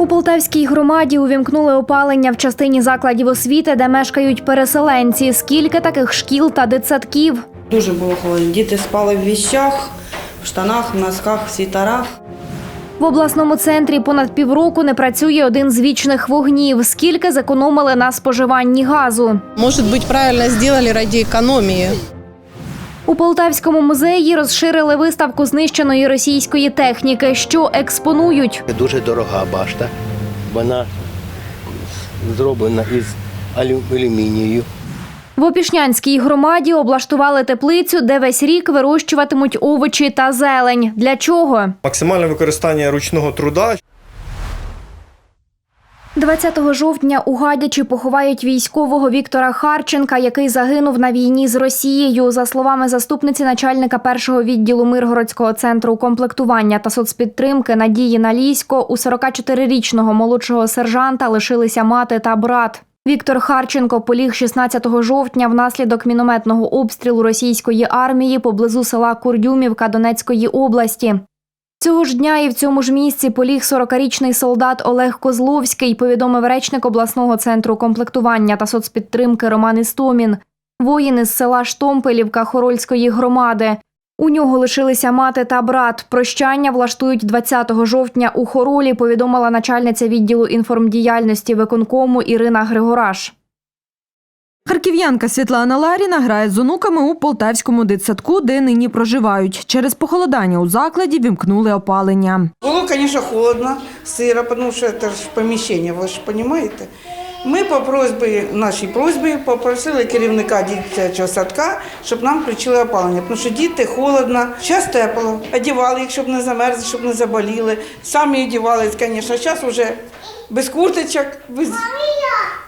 У Полтавській громаді увімкнули опалення в частині закладів освіти, де мешкають переселенці. Скільки таких шкіл та дитсадків? Дуже було холодно. Діти спали в віщах, в штанах, в носках, в світерах. В обласному центрі понад півроку не працює один з вічних вогнів. Скільки зекономили на споживанні газу? Может быть, правильно сделали ради экономии. У Полтавському музеї розширили виставку знищеної російської техніки, що експонують. Дуже дорога башта. Вона зроблена із алю- алюмінію. В Опішнянській громаді облаштували теплицю, де весь рік вирощуватимуть овочі та зелень. Для чого? Максимальне використання ручного труда 20 жовтня у Гадячі поховають військового Віктора Харченка, який загинув на війні з Росією. За словами заступниці начальника першого відділу Миргородського центру комплектування та соцпідтримки Надії Налісько, у 44-річного молодшого сержанта лишилися мати та брат. Віктор Харченко поліг 16 жовтня внаслідок мінометного обстрілу російської армії поблизу села Курдюмівка Донецької області. Цього ж дня і в цьому ж місці поліг 40-річний солдат Олег Козловський, повідомив речник обласного центру комплектування та соцпідтримки Роман Істомін. Воїн із села Штомпелівка Хорольської громади. У нього лишилися мати та брат. Прощання влаштують 20 жовтня у Хоролі, повідомила начальниця відділу інформдіяльності виконкому Ірина Григораш. Харків'янка Світлана Ларіна грає з онуками у полтавському дитсадку, де нині проживають. Через похолодання у закладі вімкнули опалення. Было, конечно, холодно, сыро, потому что это же помещение, ви ж розумієте. Ми по просьбі, нашій просьбі попросили керівника дитячого садка, щоб нам включили опалення, тому що діти холодно, час тепло, одягали їх, щоб не замерзли, щоб не заболіли. Самі одягались, звісно, зараз вже без курточок, без,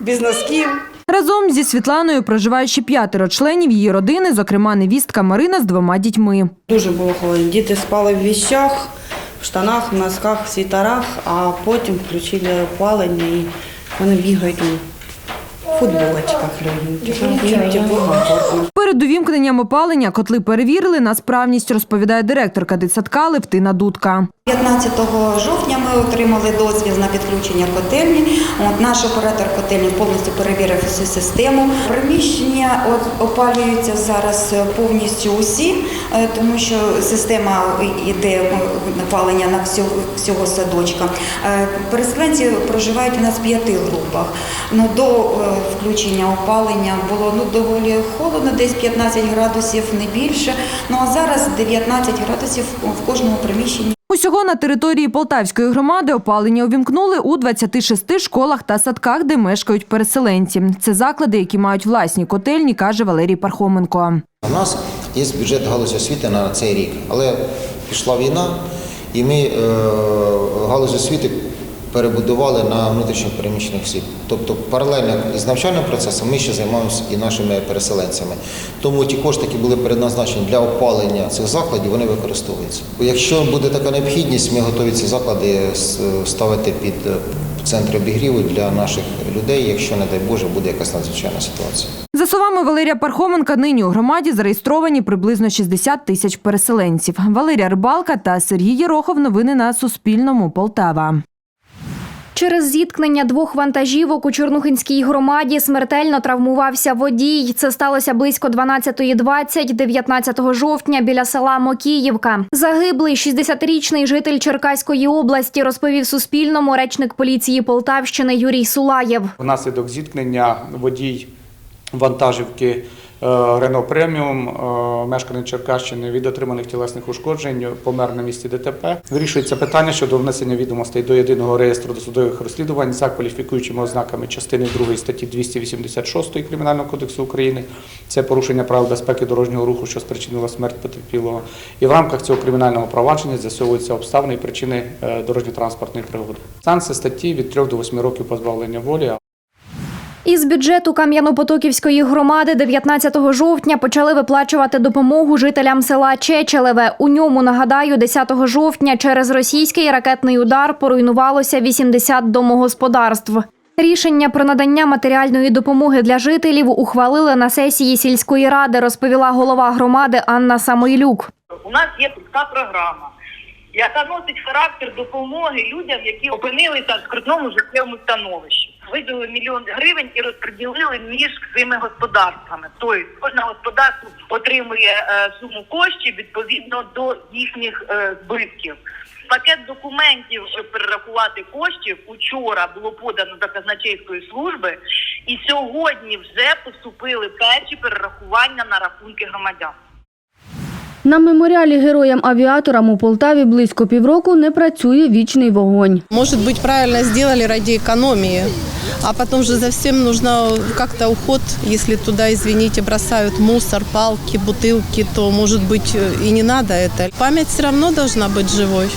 без носків. Разом зі Світланою проживають ще п'ятеро членів її родини, зокрема невістка Марина з двома дітьми. Дуже було холодно. Діти спали в віщах, в штанах, в носках, в світерах, а потім включили опалення і вони бігають футболочках комфортно. Перед увімкненням опалення котли перевірили на справність, розповідає директорка дитсадка Левтина Дудка. 15 жовтня ми отримали дозвіл на підключення котельні. От наш оператор котельні повністю перевірив всю систему. Приміщення опалюються зараз повністю усі, е, тому що система йде опалення на всього, всього садочка. Е, Переселенці проживають у нас в п'яти групах. Ну, до е, включення опалення було ну, доволі холодно, десь 15 градусів, не більше. Ну а зараз 19 градусів в кожному приміщенні. Усього на території Полтавської громади опалення увімкнули у 26 школах та садках, де мешкають переселенці. Це заклади, які мають власні котельні, каже Валерій Пархоменко. У нас є бюджет галузі освіти на цей рік, але пішла війна, і ми е, галузь освіти перебудували на внутрішньо переміщених осіб. Тобто паралельно із навчальним процесом ми ще займаємося і нашими переселенцями. Тому ті кошти, які були передназначені для опалення цих закладів, вони використовуються. Якщо буде така необхідність, ми готові ці заклади ставити під е, центри обігріву для наших людей, якщо, не дай Боже, буде якась надзвичайна ситуація. За словами Валерія Пархоменка, нині у громаді зареєстровані приблизно 60 тисяч переселенців. Валерія Рибалка та Сергій Єрохов. Новини на Суспільному. Полтава. Через зіткнення двох вантажівок у Чорнухинській громаді смертельно травмувався водій. Це сталося близько 12.20 19 жовтня біля села Мокіївка. Загиблий 60-річний житель Черкаської області розповів Суспільному речник поліції Полтавщини Юрій Сулаєв. Внаслідок зіткнення водій вантажівки Рено Преміум, мешканець Черкащини від отриманих тілесних ушкоджень, помер на місці ДТП. Вирішується питання щодо внесення відомостей до єдиного реєстру досудових розслідувань за кваліфікуючими ознаками частини 2 статті 286 Кримінального кодексу України. Це порушення правил безпеки дорожнього руху, що спричинило смерть потерпілого. І в рамках цього кримінального провадження з'ясовуються обставини і причини е, дорожньо-транспортної пригоди. Санкція статті від 3 до 8 років позбавлення волі. Із бюджету Кам'яно-Потоківської громади 19 жовтня почали виплачувати допомогу жителям села Чечелеве. У ньому, нагадаю, 10 жовтня через російський ракетний удар поруйнувалося 80 домогосподарств. Рішення про надання матеріальної допомоги для жителів ухвалили на сесії сільської ради, розповіла голова громади Анна Самойлюк. У нас є така програма, яка носить характер допомоги людям, які опинилися в скрутному життєвому становищі. Виділили мільйон гривень і розподілили між цими господарствами. Тобто кожне господарство отримує е, суму коштів відповідно до їхніх е, збитків. Пакет документів, щоб перерахувати коштів, учора було подано до казначейської служби, і сьогодні вже поступили перші перерахування на рахунки громадян. На меморіалі героям-авіаторам у Полтаві близько півроку не працює вічний вогонь. Может быть, правильно сделали ради экономии, а потом же за всем нужно как-то уход. Если туда, извините, бросают мусор, палки, бутылки, то, может быть, и не надо это. Память все равно должна быть живой.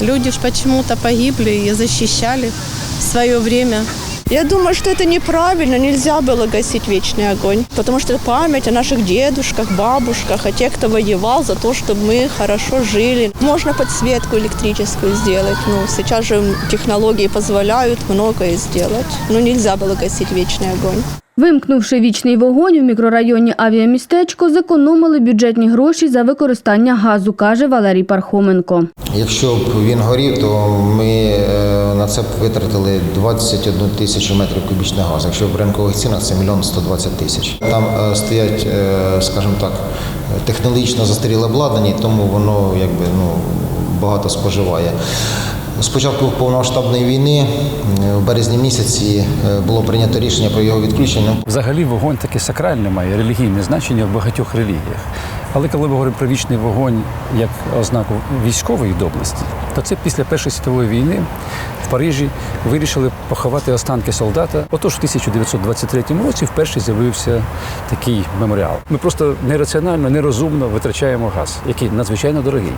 Люди ж почему-то погибли и защищали в свое время. Я думаю, что это неправильно, нельзя было гасить вечный огонь, потому что это память о наших дедушках, бабушках, о тех, кто воевал за то, чтобы мы хорошо жили. Можно подсветку электрическую сделать, ну, сейчас же технологии позволяют многое сделать, но нельзя было гасить вечный огонь. Вимкнувши вічний вогонь у мікрорайоні авіамістечко, зекономили бюджетні гроші за використання газу, каже Валерій Пархоменко. Якщо б він горів, то ми е, на це витратили 21 тисячу метрів кубічного газу. Якщо в ринкових цінах це мільйон 120 тисяч. Там е, стоять, е, скажімо так, технологічно застаріле обладнання, тому воно якби ну багато споживає. Спочатку повномасштабної війни, е, в березні місяці, було прийнято рішення про його відключення. Взагалі вогонь таке сакральне має релігійне значення в багатьох релігіях. Але коли ми говоримо про вічний вогонь як ознаку військової доблесті, то це після Першої світової війни в Парижі вирішили поховати останки солдата. Отож, в 1923 році вперше з'явився такий меморіал. Ми просто нераціонально, нерозумно витрачаємо газ, який надзвичайно дорогий.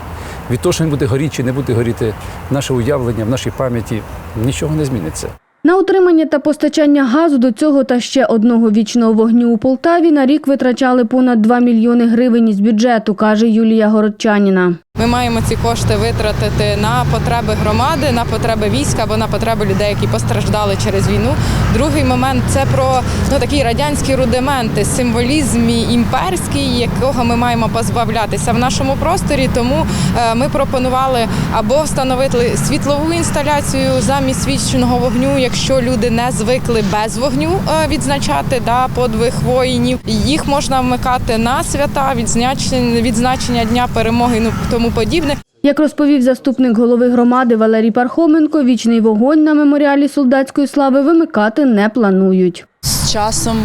Від того, що він буде горіти чи не буде горіти, наше уявлення в нашій пам'яті нічого не зміниться. На утримання та постачання газу до цього та ще одного вічного вогню у Полтаві на рік витрачали понад 2 мільйони гривень із бюджету, каже Юлія Городчаніна. Ми маємо ці кошти витратити на потреби громади, на потреби війська або на потреби людей, які постраждали через війну. Другий момент це про ну такі радянські рудименти, символізм імперський, якого ми маємо позбавлятися в нашому просторі. Тому е, ми пропонували або встановити світлову інсталяцію замість свічного вогню, якщо люди не звикли без вогню е, відзначати да, подвиг воїнів. Їх можна вмикати на свята, відзначення, відзначення дня перемоги. Ну тому подібне. Як розповів заступник голови громади Валерій Пархоменко, вічний вогонь на меморіалі солдатської слави вимикати не планують. З часом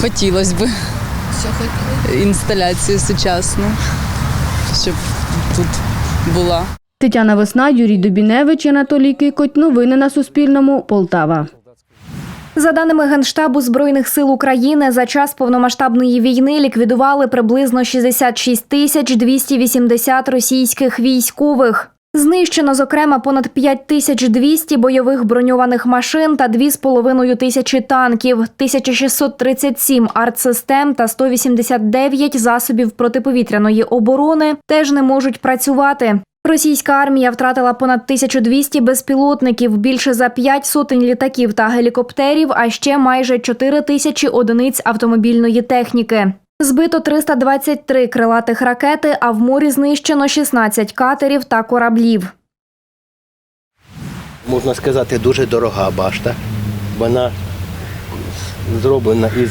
хотілося б інсталяцію сучасну, щоб тут була. Тетяна Весна, Юрій Дубіневич, Анатолій Кикоть. Новини на Суспільному. Полтава. За даними Генштабу Збройних сил України, за час повномасштабної війни ліквідували приблизно 66 тисяч 280 російських військових. Знищено, зокрема, понад 5200 бойових броньованих машин та 2,5 тисячі танків, 1637 артсистем та 189 засобів протиповітряної оборони теж не можуть працювати. Російська армія втратила понад 1200 безпілотників, більше за 5 сотень літаків та гелікоптерів, а ще майже 4 тисячі одиниць автомобільної техніки. Збито 323 крилатих ракети, а в морі знищено 16 катерів та кораблів. Можна сказати, дуже дорога башта. Вона зроблена із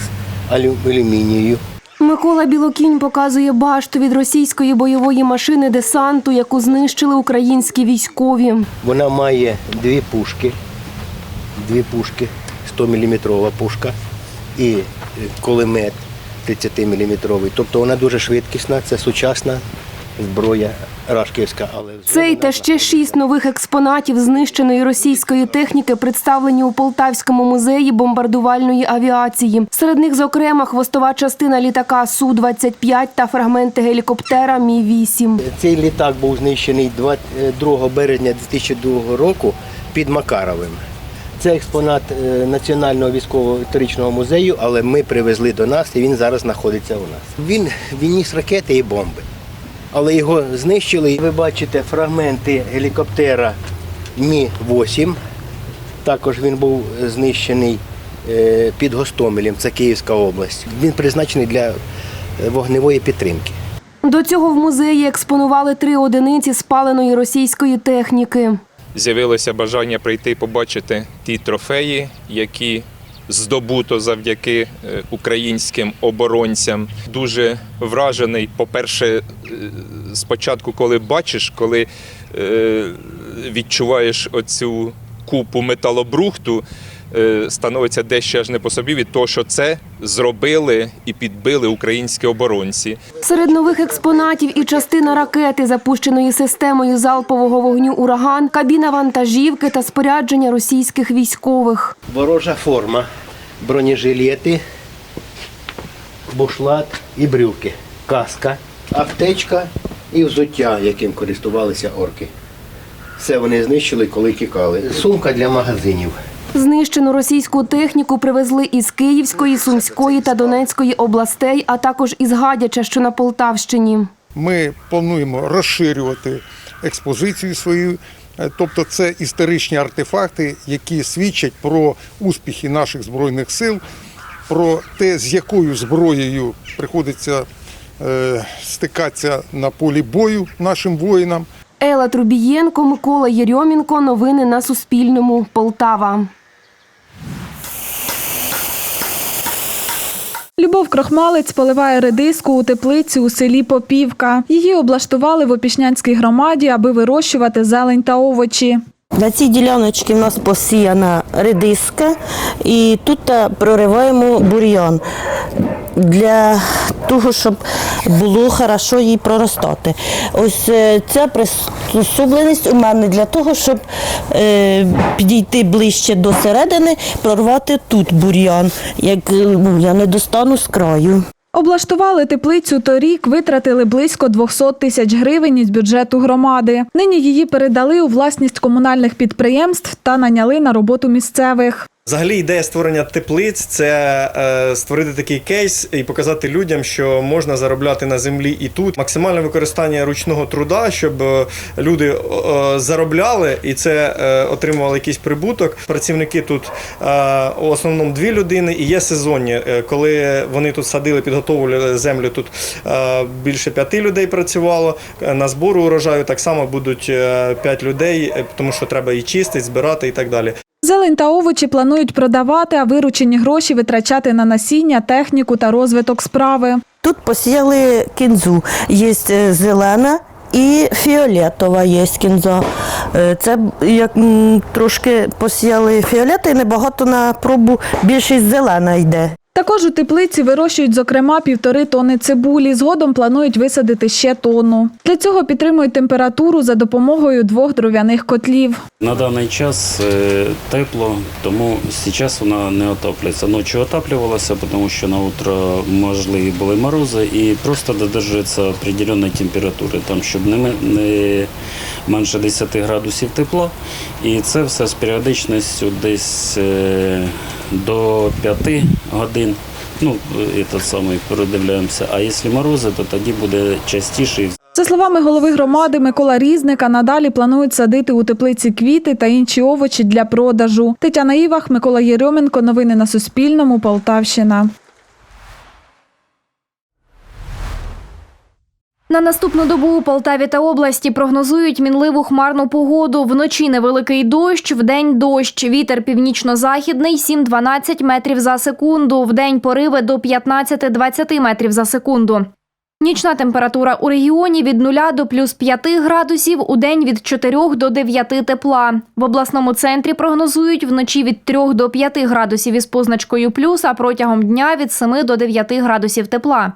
алю- алюмінію. Микола Білокінь показує башту від російської бойової машини десанту, яку знищили українські військові. Вона має дві пушки, дві пушки, 100-мм пушка і е, кулемет 30-мм. Тобто вона дуже швидкісна, це сучасна зброя рашківська. Але Цей та ще шість нових експонатів знищеної російської техніки представлені у Полтавському музеї бомбардувальної авіації. Серед них, зокрема, хвостова частина літака Су-25 та фрагменти гелікоптера Мі-8. Цей літак був знищений 2 березня 2002 року під Макаровим. Це експонат е, Національного військового історичного музею, але ми привезли до нас і він зараз знаходиться у нас. Він, він ніс ракети і бомби, але його знищили. Ви бачите фрагменти гелікоптера Мі-8. Також він був знищений е, під Гостомелем, це Київська область. Він призначений для е, вогневої підтримки. До цього в музеї експонували три одиниці спаленої російської техніки. з'явилося бажання прийти побачити ті трофеї, які здобуто завдяки е, українським оборонцям. Дуже вражений. По-перше, е, спочатку, коли бачиш, коли е, відчуваєш оцю купу металобрухту, становиться дещо аж не по собі від того, що це зробили і підбили українські оборонці. Серед нових експонатів і частина ракети, запущеної системою залпового вогню ураган, кабіна вантажівки та спорядження російських військових. Ворожа форма, бронежилети, бушлат і брюки, каска, аптечка і взуття, яким користувалися орки. Все вони знищили, коли тікали. Сумка для магазинів. Знищену російську техніку привезли із Київської, Сумської та Донецької областей, а також із Гадяча, що на Полтавщині. Ми плануємо розширювати експозицію свою. Е, Тобто це історичні артефакти, які свідчать про успіхи наших збройних сил, про те, з якою зброєю приходиться е, стикатися на полі бою нашим воїнам. Ела Трубієнко, Микола Єрьомінко. Новини на Суспільному. Полтава. Любов Крохмалець поливає редиску у теплиці у селі Попівка. Її облаштували в Опішнянській громаді, аби вирощувати зелень та овочі. На цій діляночці в нас посіяна редиска і тут прориваємо бур'ян для того, щоб було хорошо їй проростати. Ось е, ця приспособленість у мене для того, щоб е, підійти ближче до середини, прорвати тут бур'ян, як е, ну, я не достану з краю. Облаштували теплицю торік, витратили близько 200 тисяч гривень із бюджету громади. Нині її передали у власність комунальних підприємств та наняли на роботу місцевих. Взагалі ідея створення теплиць це е, створити такий кейс і показати людям, що можна заробляти на землі і тут. Максимальне використання ручного труда, щоб е, люди е, заробляли і це е, отримували якийсь прибуток. Працівники тут е, в основному дві людини і є сезонні. Е, Коли вони тут садили, підготовували землю, тут е, більше п'яти людей працювало. Е, На збору урожаю так само будуть п'ять людей, тому що треба і чистити, збирати і так далі. Зелень та овочі планують продавати, а виручені гроші витрачати на насіння, техніку та розвиток справи. Тут посіяли кінзу. Є е, зелена і фіолетова є кінза. Е, Це як трошки посіяли фіолети, і небагато на пробу більшість зелена йде. Також у теплиці вирощують, зокрема, півтори тони цибулі. Згодом планують висадити ще тонну. Для цього підтримують температуру за допомогою двох дров'яних котлів. На даний час е, тепло, тому зараз вона не отоплюється. Ночі отаплювалася, тому що на утро можливі були морози і просто додержується определенної температури, там, щоб не, менше 10 градусів тепла. І це все з періодичністю десь е, до 5 годин. Ну, этот те передивляємося. А якщо морози, то тоді буде частіше. За словами голови громади Микола Різника, надалі планують садити у теплиці квіти та інші овочі для продажу. Тетяна Івах, Микола Єрьоменко. Новини на Суспільному. Полтавщина. На наступну добу у Полтаві та області прогнозують мінливу хмарну погоду. Вночі невеликий дощ, вдень дощ. Вітер північно-західний 7-12 метрів за секунду. Вдень пориви до 15-20 метрів за секунду. Нічна температура у регіоні від 0 до плюс 5 градусів, у день від 4 до 9 тепла. В обласному центрі прогнозують вночі від 3 до 5 градусів із позначкою плюс, а протягом дня від 7 до 9 градусів тепла.